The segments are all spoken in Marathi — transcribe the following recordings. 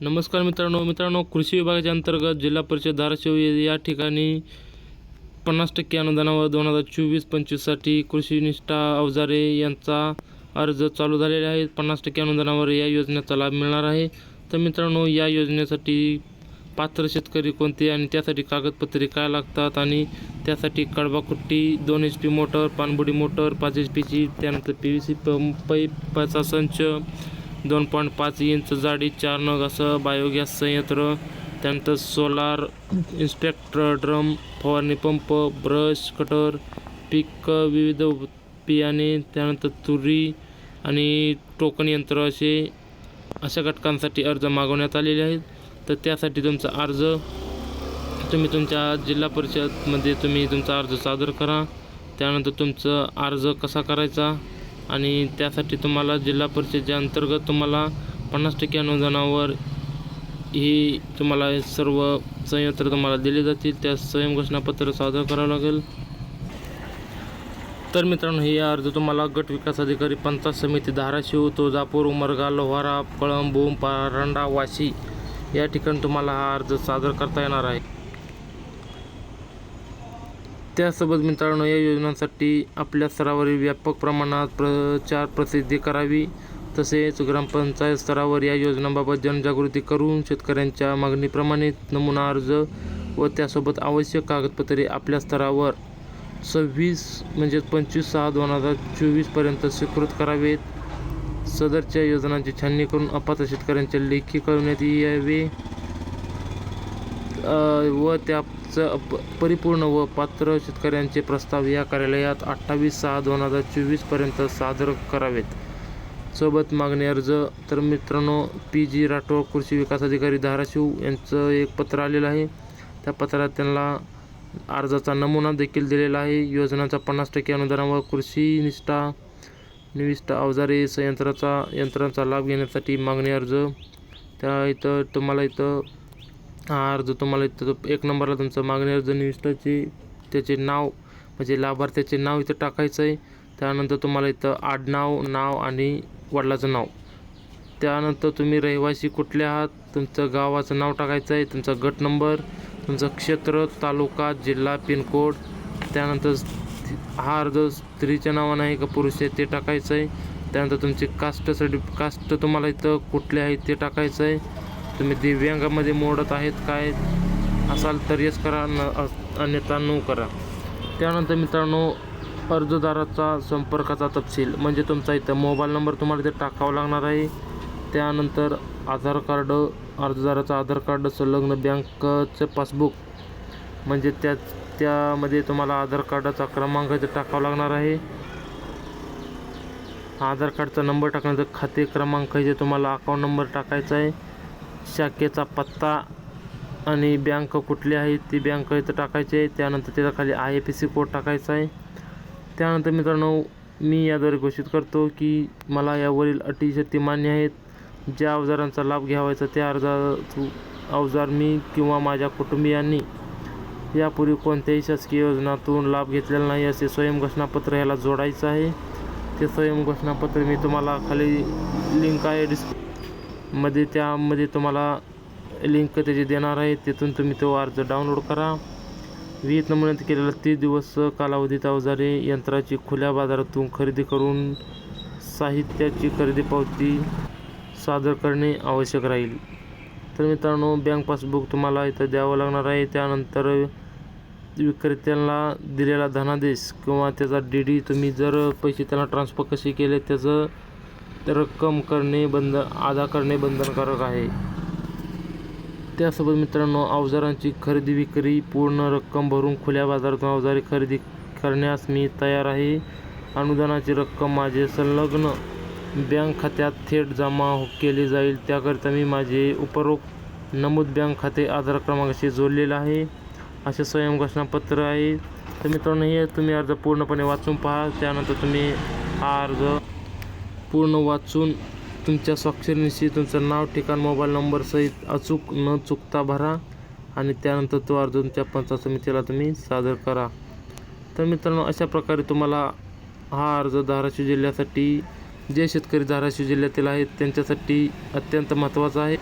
नमस्कार मित्रांनो मित्रांनो कृषी विभागाच्या अंतर्गत जिल्हा परिषद धाराशिव या ठिकाणी पन्नास टक्के अनुदानावर दोन हजार चोवीस पंचवीससाठी कृषी निष्ठा अवजारे यांचा अर्ज चालू झालेला आहे. पन्नास टक्के अनुदानावर या योजनेचा लाभ मिळणार आहे. तर मित्रांनो या योजनेसाठी पात्र शेतकरी कोणते आणि त्यासाठी कागदपत्रे काय लागतात आणि त्यासाठी कडबाकुट्टी दोन एच पी मोटर पाणबुडी मोटर पाच एच पीची त्यानंतर पी व्ही सी पंप पाईपाचा संच दोन पॉईंट पाच इंच जाडी चार नग असं बायोगॅस संयंत्र त्यानंतर सोलार इन्स्पेक्टर ड्रम फवारणी पंप ब्रश कटर पीक विविध बियाणे त्यानंतर तुरी आणि टोकन यंत्र असे अशा घटकांसाठी अर्ज मागवण्यात आलेले आहेत. तर त्यासाठी तुमचा अर्ज तुम्ही तुमच्या जिल्हा परिषदमध्ये तुम्ही तुमचा अर्ज सादर करा. त्यानंतर तुमचं अर्ज कसा करायचा? आणि त्यासाठी तुम्हाला जिल्हा परिषदेच्या अंतर्गत तुम्हाला पन्नास टक्के अनुदानावर ही तुम्हाला सर्व संयंत्र तुम्हाला दिले जातील. त्या स्वयं घोषणापत्र सादर करावं लागेल. तर मित्रांनो हे अर्ज तुम्हाला गट विकास अधिकारी पंचायत समिती धाराशिव तुळजापूर उमरगा लोहारा कळंब भूम पारंडा वाशी या ठिकाणी तुम्हाला हा अर्ज सादर करता येणार आहे. त्यासोबत मित्रांनो या योजनांसाठी आपल्या स्तरावरील व्यापक प्रमाणात प्रचार प्रसिद्धी करावी. तसेच ग्रामपंचायत स्तरावर या योजनांबाबत जनजागृती करून शेतकऱ्यांच्या मागणीप्रमाणे नमुना अर्ज व त्यासोबत आवश्यक कागदपत्रे आपल्या स्तरावर सव्वीस म्हणजे पंचवीस सहा दोन हजार चोवीसपर्यंत स्वीकृत करावेत. सदरच्या योजनांची छाननी करून अपात्र शेतकऱ्यांच्या लेखी कळवण्यात यावे. व त्याचं प- परिपूर्ण व पात्र शेतकऱ्यांचे प्रस्ताव या कार्यालयात अठ्ठावीस सहा दोन हजार चोवीसपर्यंत सादर करावेत. सोबत मागणी अर्ज तर मित्रांनो पी जी राठोड कृषी विकास अधिकारी धाराशिव यांचं एक पत्र आलेलं आहे. त्या पत्रात त्यांना अर्जाचा नमुना देखील दिलेला आहे. योजनाचा पन्नास टक्के अनुदानावर कृषी निष्ठा निविष्ठा अवजारे संयंत्राचा यंत्रांचा लाभ घेण्यासाठी मागणी अर्ज. त्या इथं तुम्हाला इथं हा अर्ज तुम्हाला इथं एक नंबरला तुमचं मागणी अर्ज निविष्ठाचे त्याचे नाव म्हणजे लाभार्थ्याचे नाव इथं टाकायचं आहे. त्यानंतर तुम्हाला इथं आडनाव नाव आणि वडिलाचं नाव. त्यानंतर तुम्ही रहिवासी कुठले आहात? तुमचं गावाचं नाव टाकायचं आहे. तुमचा गट नंबर तुमचं क्षेत्र तालुका जिल्हा पिनकोड. त्यानंतर हा अर्ज स्त्रीच्या नावानं आहे का पुरुष आहे ते टाकायचं आहे. त्यानंतर तुमचे कास्ट सर्टि कास्ट तुम्हाला इथं कुठले आहे ते टाकायचं आहे. तुम्ही दिव्यांगामध्ये मोडत आहेत काय असाल तर यस करा न अन्यथा नो करा. त्यानंतर मित्रांनो अर्जदाराचा संपर्काचा तपशील. म्हणजे तुमचा इथं मोबाईल नंबर तुम्हाला इथे टाकावा लागणार आहे. त्यानंतर आधार कार्ड अर्जदाराचं आधार कार्ड संलग्न बँकचं पासबुक. म्हणजे त्या त्यामध्ये तुम्हाला आधार कार्डाचा क्रमांक इथे टाकावा लागणार आहे. आधार कार्डचा नंबर टाकण्याचा खाते क्रमांक इथे तुम्हाला अकाउंट नंबर टाकायचा आहे. शाखेचा पत्ता आणि बँक कुठली आहे ती बँक इथं टाकायची आहे. त्यानंतर त्याच्याखाली आय एफ सी कोड टाकायचा आहे. त्यानंतर मित्रांनो मी याद्वारे घोषित करतो की मला यावरील अटी शर्ती मान्य आहेत. ज्या अवजारांचा लाभ घ्यावायचा त्या अर्जा अवजार मी किंवा माझ्या कुटुंबियांनी यापूर्वी कोणत्याही शासकीय योजनातून लाभ घेतलेला नाही असे स्वयं घोषणापत्र याला जोडायचं आहे. ते स्वयं घोषणापत्र मी तुम्हाला खाली लिंक आहे. डिस्क मध्ये त्यामध्ये तुम्हाला लिंक त्याची देणार आहे तिथून तुम्ही तो अर्ज डाउनलोड करा. विहित नमुन्यात केलेला तीस दिवस कालावधीत अवजारे यंत्राची खुल्या बाजारातून खरेदी करून साहित्याची खरेदी पावती सादर करणे आवश्यक राहील. तर मित्रांनो बँक पासबुक तुम्हाला इथं द्यावं लागणार आहे. त्यानंतर विक्रेत्यांना दिलेला धनादेश किंवा त्याचा डी डी तुम्ही जर पैसे त्यांना ट्रान्सफर कसे केले त्याचं रक्कम करणे बंद अदा करणे बंधनकारक आहे. त्यासोबत मित्रांनो अवजारांची खरेदी विक्री पूर्ण रक्कम भरून खुल्या बाजारातून अवजारे खरेदी करण्यास मी तयार आहे. अनुदानाची रक्कम माझे संलग्न बँक खात्यात थेट जमा हो-, केली जाईल. त्याकरिता मी माझे उपरोक्त नमूद बँक खाते आधार क्रमांकाशी जोडलेलं आहे. असे स्वयंघोषणापत्र आहे. तर मित्रांनो हे तुम्ही अर्ज पूर्णपणे वाचून पहा. त्यानंतर तुम्ही हा अर्ज पूर्ण वाचून तुमच्या स्वाक्षरीनिशी तुमचं नाव ठिकाण मोबाईल नंबर सहित अचूक न चुकता भरा आणि त्यानंतर तो अर्ज तुमच्या पंचायत समितीला तुम्ही सादर करा. तर मित्रांनो अशा प्रकारे तुम्हाला हा अर्ज धाराशिव जिल्ह्यासाठी जे शेतकरी धाराशिव जिल्ह्यातील आहेत त्यांच्यासाठी अत्यंत महत्त्वाचा आहे.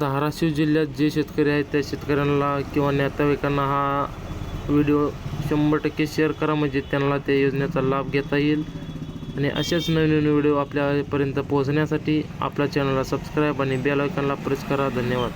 धाराशिव जिल्ह्यात जे शेतकरी आहेत त्या शेतकऱ्यांना किंवा नातेवाईकांना हा व्हिडिओ शंभर टक्के शेअर करा म्हणजे त्यांना त्या योजनेचा लाभ घेता येईल. आणि असेच नवीन व्हिडिओ आपल्यापर्यंत पोहोचण्यासाठी आपल्या चॅनलला सबस्क्राईब आणि बेल आयकॉनला प्रेस करा. धन्यवाद.